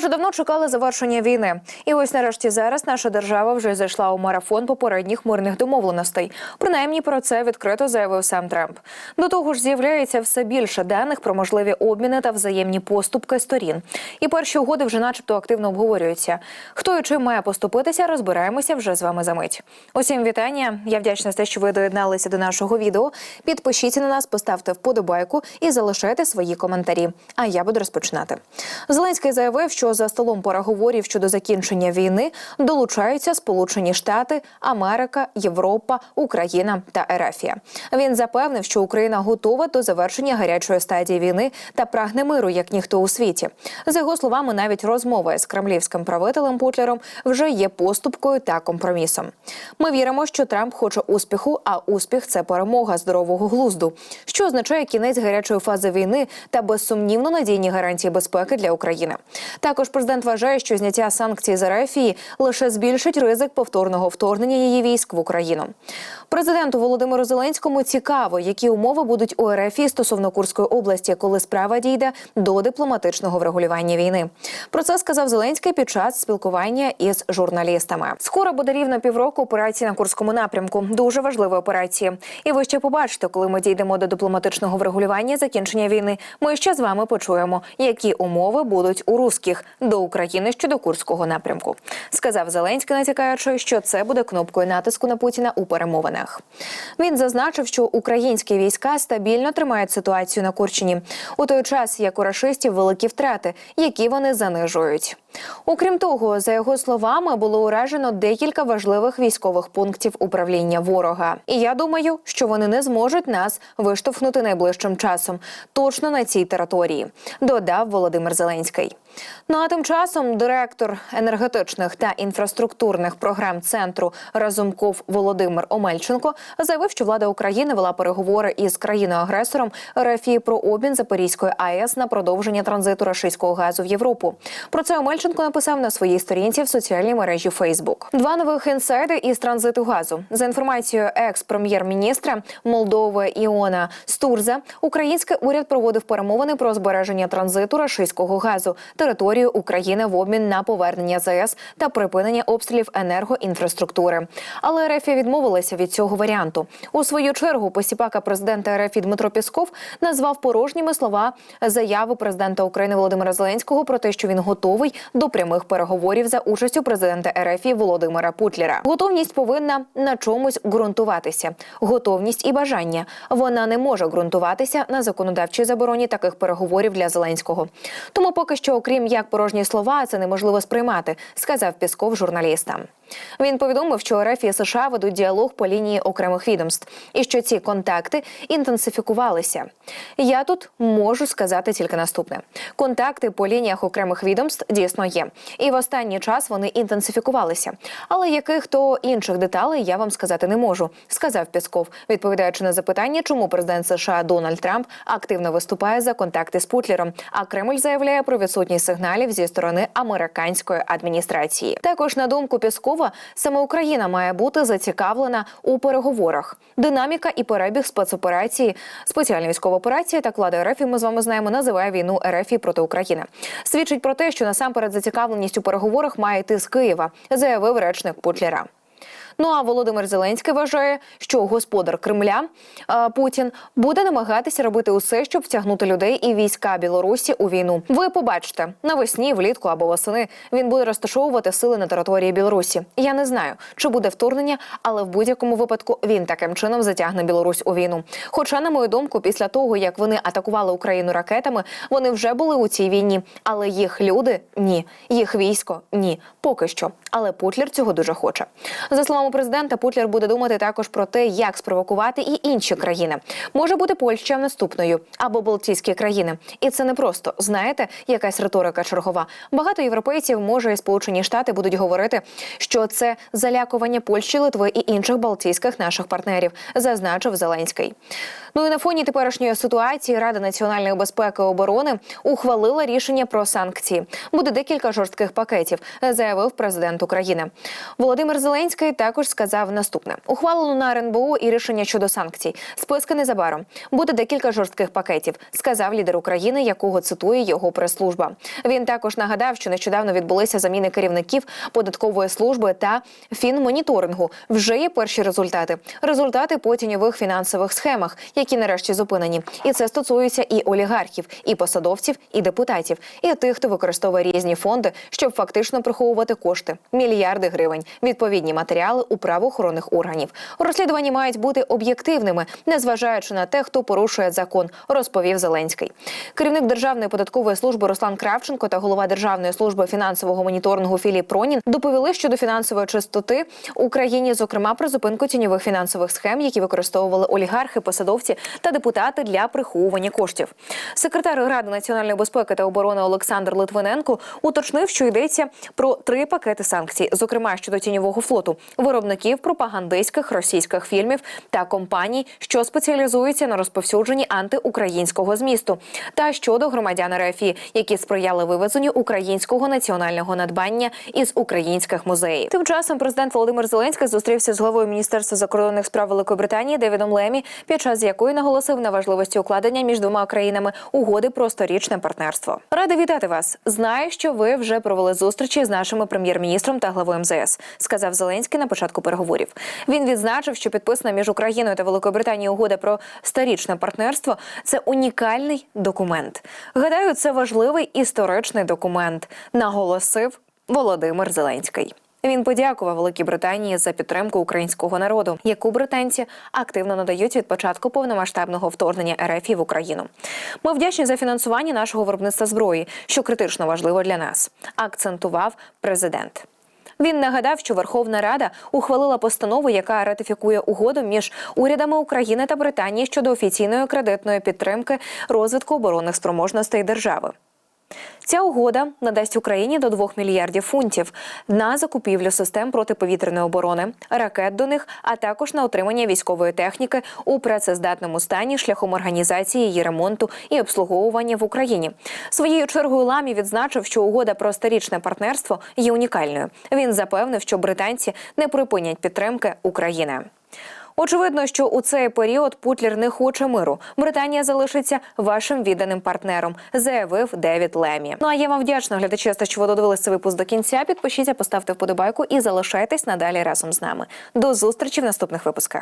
вже давно чекали завершення війни, і ось нарешті зараз наша держава вже зайшла у марафон попередніх мирних домовленостей. Принаймні про це відкрито заявив сам Трамп. До того ж, з'являється все більше даних про можливі обміни та взаємні поступки сторін. І перші угоди вже, начебто, активно обговорюються. Хто і чим має поступитися, розбираємося вже з вами за мить. Усім вітання. Я вдячна за те, що ви доєдналися до нашого відео. Підпишіться на нас, поставте вподобайку і залишайте свої коментарі. А я буду розпочинати. Зеленський заявив, що за столом переговорів щодо закінчення війни долучаються Сполучені Штати, Америка, Європа, Україна та Ерефія. Він запевнив, що Україна готова до завершення гарячої стадії війни та прагне миру як ніхто у світі. За його словами, навіть розмова з кремлівським правителем Путлером вже є поступкою та компромісом. Ми віримо, що Трамп хоче успіху, а успіх це перемога здорового глузду, що означає кінець гарячої фази війни та безсумнівно надійні гарантії безпеки для України. Також президент вважає, що зняття санкцій з Ерефії лише збільшить ризик повторного вторгнення її військ в Україну. Президенту Володимиру Зеленському цікаво, які умови будуть у Ерефії стосовно Курської області, коли справа дійде до дипломатичного врегулювання війни. Про це сказав Зеленський під час спілкування із журналістами. Скоро буде рівно півроку операції на Курському напрямку. Дуже важливі операції. І ви ще побачите, коли ми дійдемо до дипломатичного врегулювання закінчення війни. Ми ще з вами почуємо, які умови будуть у русських до України щодо Курського напрямку. Сказав Зеленський, натякаючи, що це буде кнопкою натиску на Путіна у перемовинах. Він зазначив, що українські війська стабільно тримають ситуацію на Курщині у той час, як у рашистів великі втрати, які вони занижують. Окрім того, за його словами, було уражено декілька важливих військових пунктів управління ворога. І я думаю, що вони не зможуть нас виштовхнути найближчим часом, точно на цій території, додав Володимир Зеленський. Ну а тим часом директор енергетичних та інфраструктурних програм центру Разумков Володимир Омельченко заявив, що влада України вела переговори із країною-агресором РФІ про обмін Запорізької АЕС на продовження транзиту рашистського газу в Європу. Про це Омельченко написав на своїй сторінці в соціальній мережі Фейсбук. Два нових інсайди із транзиту газу за інформацією екс-прем'єр-міністра Молдови Іона Стурза. Український уряд проводив перемовини про збереження транзиту рашистського газу територію України в обмін на повернення ЗС та припинення обстрілів енергоінфраструктури. Але РФ відмовилася від цього варіанту. У свою чергу посіпака президента РФ Дмитро Пісков назвав порожніми слова заяви президента України Володимира Зеленського про те, що він готовий до прямих переговорів за участю президента РФ Володимира Путлера. Готовність повинна на чомусь ґрунтуватися. Готовність і бажання вона не може ґрунтуватися на законодавчій забороні таких переговорів для Зеленського. Тому поки що, окрім як порожні слова, це неможливо сприймати, сказав Пісков журналістам. Він повідомив, що РФ і США ведуть діалог по лінії окремих відомств і що ці контакти інтенсифікувалися. Я тут можу сказати тільки наступне: контакти по лініях окремих відомств дійсно є, і в останній час вони інтенсифікувалися. Але яких то інших деталей я вам сказати не можу, сказав Пісков, відповідаючи на запитання, чому президент США Дональд Трамп активно виступає за контакти з Путлером. А Кремль заявляє про відсутність сигналів зі сторони американської адміністрації. Також на думку Піскова, саме Україна має бути зацікавлена у переговорах. Динаміка і перебіг спецоперації, спеціальні військові операції та влада РФ, Ми з вами знаємо, називає війну РФ проти України. Свідчить про те, що насамперед зацікавленість у переговорах має йти з Києва, заявив речник Путлера. Ну а Володимир Зеленський вважає, що господар Кремля Путін буде намагатися робити усе, щоб втягнути людей і війська Білорусі у війну. Ви побачите навесні, влітку або восени він буде розташовувати сили на території Білорусі. Я не знаю, чи буде вторгнення, але в будь-якому випадку він таким чином затягне Білорусь у війну. Хоча, на мою думку, після того як вони атакували Україну ракетами, вони вже були у цій війні, але їх люди ні, їх військо ні, поки що. Але Путлер цього дуже хоче. За словами президента, Путлер буде думати також про те, як спровокувати і інші країни. Може бути Польща наступною або Балтійські країни, і це не просто знаєте, якась риторика чергова. Багато європейців, може і Сполучені Штати будуть говорити, що це залякування Польщі, Литви і інших балтійських наших партнерів, зазначив Зеленський. Ну і на фоні теперішньої ситуації Рада національної безпеки і оборони ухвалила рішення про санкції. Буде декілька жорстких пакетів, заявив президент України. Володимир Зеленський також також сказав наступне: ухвалено на РНБО і рішення щодо санкцій. Списки незабаром буде декілька жорстких пакетів, сказав лідер України, якого цитує його прес-служба. Він також нагадав, що нещодавно відбулися заміни керівників податкової служби та фінмоніторингу. Вже є перші результати. Результати по тіньових фінансових схемах, які нарешті зупинені. І це стосується і олігархів, і посадовців, і депутатів, і тих, хто використовує різні фонди, щоб фактично приховувати кошти, мільярди гривень, відповідні матеріали у правоохоронних органів. Розслідування мають бути об'єктивними, незважаючи на те, хто порушує закон, розповів Зеленський. Керівник Державної податкової служби Руслан Кравченко та голова Державної служби фінансового моніторингу Філіп Пронін доповіли щодо фінансової чистоти Україні, зокрема про зупинку тіньових фінансових схем, які використовували олігархи, посадовці та депутати для приховування коштів. Секретар Ради національної безпеки та оборони Олександр Литвиненко уточнив, що йдеться про три пакети санкцій, зокрема щодо тіньового флоту, виробників пропагандистських російських фільмів та компаній, що спеціалізуються на розповсюдженні антиукраїнського змісту, та щодо громадян РФІ, які сприяли вивезенню українського національного надбання із українських музеїв. Тим часом президент Володимир Зеленський зустрівся з главою міністерства закордонних справ Великобританії Девідом Лемі, під час якої наголосив на важливості укладення між двома країнами угоди про сторічне партнерство. Ради вітати вас. Знаю, що ви вже провели зустрічі з нашими прем'єр-міністром та главою МЗС, сказав Зеленський на початку переговорів. Він відзначив, що підписана між Україною та Великобританією угода про сторічне партнерство це унікальний документ. Гадаю, це важливий історичний документ, наголосив Володимир Зеленський. Він подякував Великій Британії за підтримку українського народу, яку британці активно надають від початку повномасштабного вторгнення РФ в Україну. Ми вдячні за фінансування нашого виробництва зброї, що критично важливо для нас, акцентував президент. Він нагадав, що Верховна Рада ухвалила постанову, яка ратифікує угоду між урядами України та Британії щодо офіційної кредитної підтримки розвитку оборонних спроможностей держави. Ця угода надасть Україні до 2 мільярдів фунтів на закупівлю систем протиповітряної оборони, ракет до них, а також на отримання військової техніки у працездатному стані шляхом організації її ремонту і обслуговування в Україні. Своєю чергою ламі відзначив, що угода про сторічне партнерство є унікальною. Він запевнив, що британці не припинять підтримки України. Очевидно, що у цей період Путлер не хоче миру. Британія залишиться вашим відданим партнером, заявив Девід Лемі. Ну а я вам вдячна, глядачі, що ви додивилися цей випуск до кінця. Підпишіться, поставте вподобайку і залишайтесь надалі разом з нами. До зустрічі в наступних випусках.